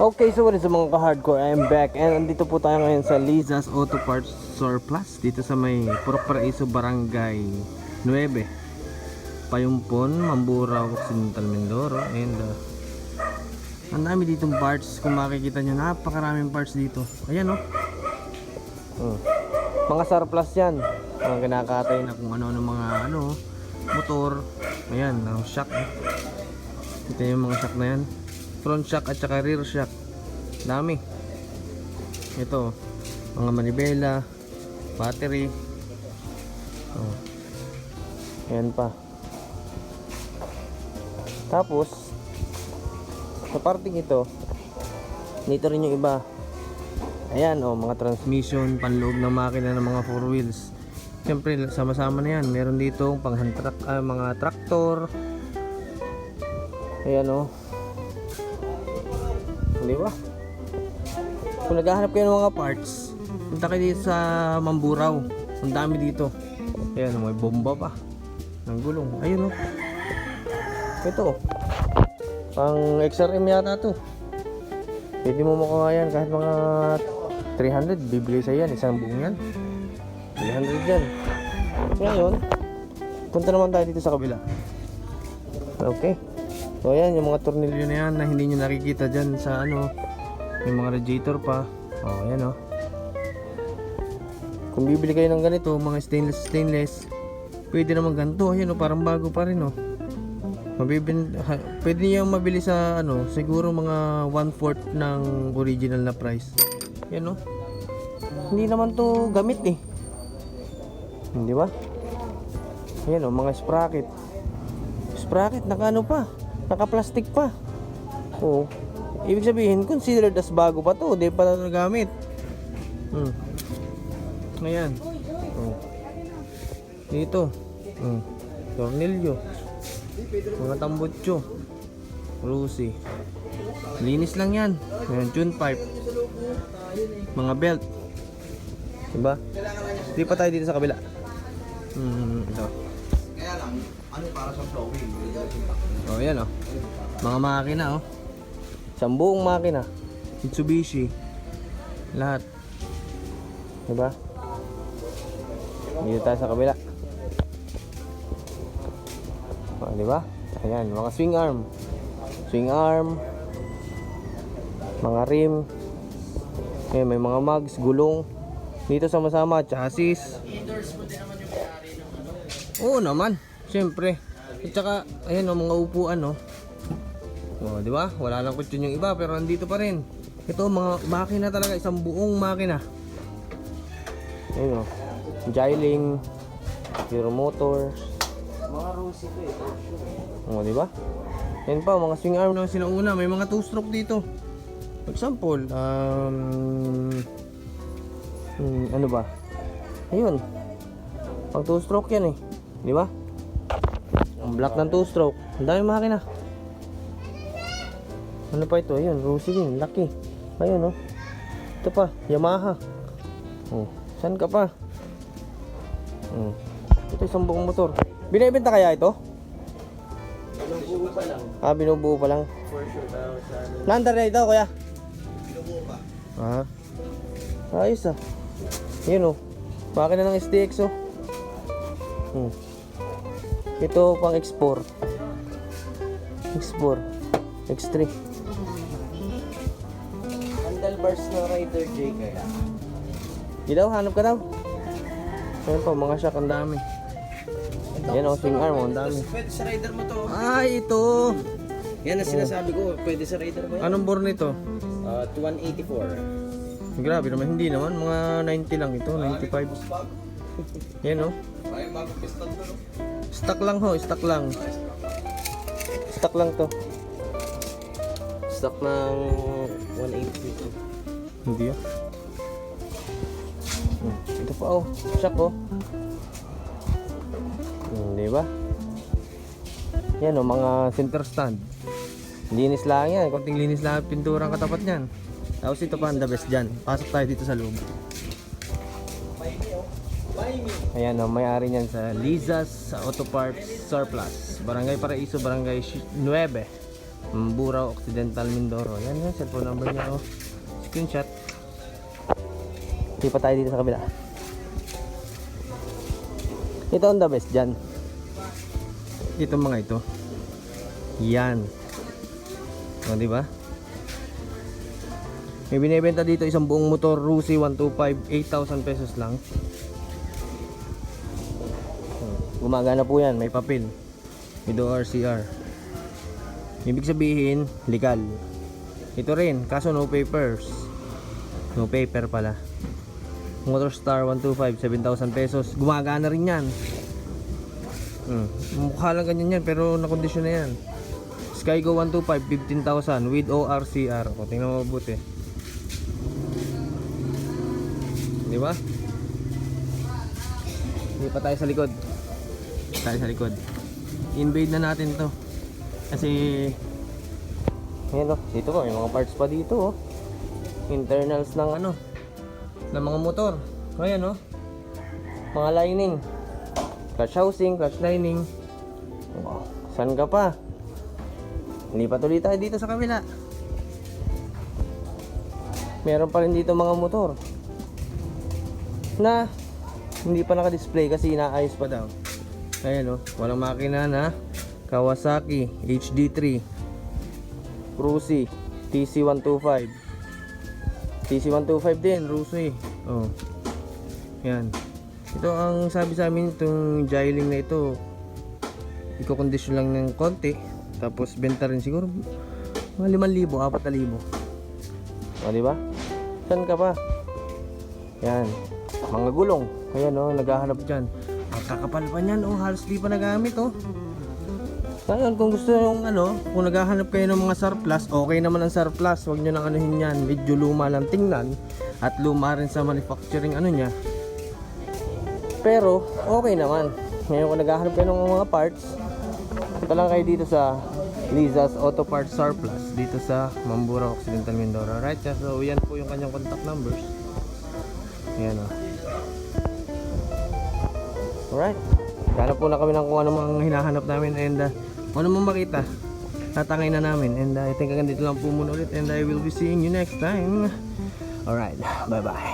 Okay, so what is mga ka-hardcore? I am back and andito po tayo ngayon sa Liza's Auto Parts Surplus dito sa may Purok Paraiso Barangay 9 Payumpon, Mamburao, Occidental Mindoro and uh, ang dami ditong parts kung makikita nyo napakaraming parts dito ayan oh. oh. mga surplus yan mga kinakatay na kung ano ano mga ano motor ayan ang shock eh. ito yung mga shock na yan front shock at saka rear shock dami ito mga manibela battery oh. ayan pa tapos sa parting ito dito rin yung iba ayan oh mga transmission panloob ng makina ng mga four wheels Siyempre, sama-sama na yan. Meron dito pang hand truck, ah, mga traktor. Ayan oh. Ba? Kung naghahanap kayo ng mga parts, punta kayo dito sa Mamburao. Ang dami dito. Ayan, may bomba pa. Ng gulong. Ayun oh. Ito oh. Pang XRM yata to. Pwede mo makuha yan kahit mga 300. Bibigay sa yan. Isang buong yan. 300 yan. Ngayon, punta naman tayo dito sa kabila. Okay. So ayan, yung mga tornilyo na yan na hindi nyo nakikita dyan sa ano, yung mga radiator pa. Oh, ayan oh. Kung bibili kayo ng ganito, mga stainless stainless, pwede naman ganito. Ayan oh, parang bago pa rin oh. Mabibin, ha, pwede niyo mabili sa ano, siguro mga 1/4 ng original na price. Yan oh. Hindi naman to gamit eh. Hindi ba? Ayan o, mga sprocket. Sprocket, naka ano pa? Naka-plastic pa. Oo. Ibig sabihin, considered as bago pa to. Hindi pa na nagamit. Hmm. Ayan. Oh. Dito. Hmm. Tornilyo. Mga tambutso. Rusi. Linis lang yan. Ayan, tune pipe. Mga belt. Diba? Di pa tayo dito sa kabila. Hmm, ito. Ano para sa flowing? Oh, yan oh. Mga makina oh. Isang buong makina. Mitsubishi. Lahat. Diba? Dito tayo sa kabila. Oh, diba? Ayan, mga swing arm. Swing arm. Mga rim. Ayan, may mga mugs, gulong. Dito sama-sama, chassis. Oo naman, siyempre. At saka, ayan o, mga upuan o. O, di ba? Wala lang kutsyon yung iba, pero nandito pa rin. Ito, mga makina talaga, isang buong makina. Ayun o. Jiling, Zero Motors. Mga rusi ko eh. O, di ba? Yan pa, mga swing arm na sinauna. May mga two-stroke dito. For example, um, hmm, ano ba? Ayun. Pang two-stroke yan eh. Di ba? Ang black ng two-stroke. Ang dami makina. Ano pa ito? Ayun, Rusi din. Laki. Ayun oh. Ito pa, Yamaha. Oh, saan ka pa? Oh. Ito isang buong motor. Binibenta kaya ito? Binubuo pa lang. Ah, binubuo pa lang. For sure. Tapos ano. Nandar na ito, kuya. Binubuo pa. Ah. Ayos ah. Yun oh. Makina ng STX oh. Hmm. Ito pang X4. X4. X3. Handlebars na Rider J kaya. Di daw, hanap ka daw. Ayun po, mga shock ang dami. Yan oh, swing arm, oh, ang dami. Pwede sa Rider mo to. Ay, ito! Yan ang sinasabi ko. Pwede sa Rider mo yan. Anong bore nito? Uh, 184. Grabe naman, hindi naman. Mga 90 lang ito, 95. Yan oh. Ay, bago piston to. Stock lang ho, stock lang. Stock lang to. Stock ng 180. Hindi ah. Hmm, Ito pa oh, shock oh. Hmm, di ba? Yan oh, mga center stand. Linis lang yan, konting linis lang ang pintura ang katapat niyan. Tapos ito pa ang the best dyan. Pasok tayo dito sa loob. Ayan oh, may-ari niyan sa Liza's Auto Parts Surplus. Barangay Paraiso, Barangay 9. Burao Occidental Mindoro. Yan yung cellphone number niya oh. Screenshot. Hindi tayo dito sa kabila. Ito ang the best dyan. Ito mga ito. Yan. O, di ba? May binibenta dito isang buong motor Rusi 125 8,000 pesos lang. Gumagana po yan, may papel. With ORCR. Ibig sabihin, legal. Ito rin, kaso no papers. No paper pala. Motor Star 125, 7,000 pesos. Gumagana rin yan. Hmm. Mukha lang ganyan yan, pero nakondisyon na yan. Skygo 125, 15,000 with ORCR. O, tingnan mo mabuti. Di ba? Hindi pa tayo sa likod. Tayo sa likod. Invade na natin to. Kasi, ayan o, dito pa, may mga parts pa dito oh. Internals ng ano, ng mga motor. Ayan oh. Mga lining. Clutch housing, clutch lining. Wow. Saan ka pa? Lipat ulit tayo dito sa kabila. Meron pa rin dito mga motor. Na hindi pa naka-display kasi inaayos pa daw. Ayan oh, walang makina na. Kawasaki HD3 Cruzy TC125 TC125 din, Rusi. Oh. Yan Ito ang sabi sa amin itong Jiling na ito. Iko-condition lang ng konti. Tapos benta rin siguro. Mga 5,000, 4,000 O diba? Saan ka pa? Yan Mga gulong. Ayan oh, naghahanap dyan Ang kakapal pa niyan oh, halos di pa nagamit oh ngayon, kung gusto yung ano, kung naghahanap kayo ng mga surplus, okay naman ang surplus. Huwag nyo nang anuhin yan. Medyo luma lang tingnan. At luma rin sa manufacturing ano niya. Pero, okay naman. Ngayon, kung naghahanap kayo ng mga parts, punta lang kayo dito sa Liza's Auto Parts Surplus. Dito sa Mambura, Occidental Mindoro. Right? So, yan po yung kanyang contact numbers. Ayan o. Alright. Hanap po na kami ng kung ano mga hinahanap namin and uh, kung ano mang makita, tatangay na namin. And uh, I think hanggang dito lang po muna ulit and I will be seeing you next time. Alright, bye bye.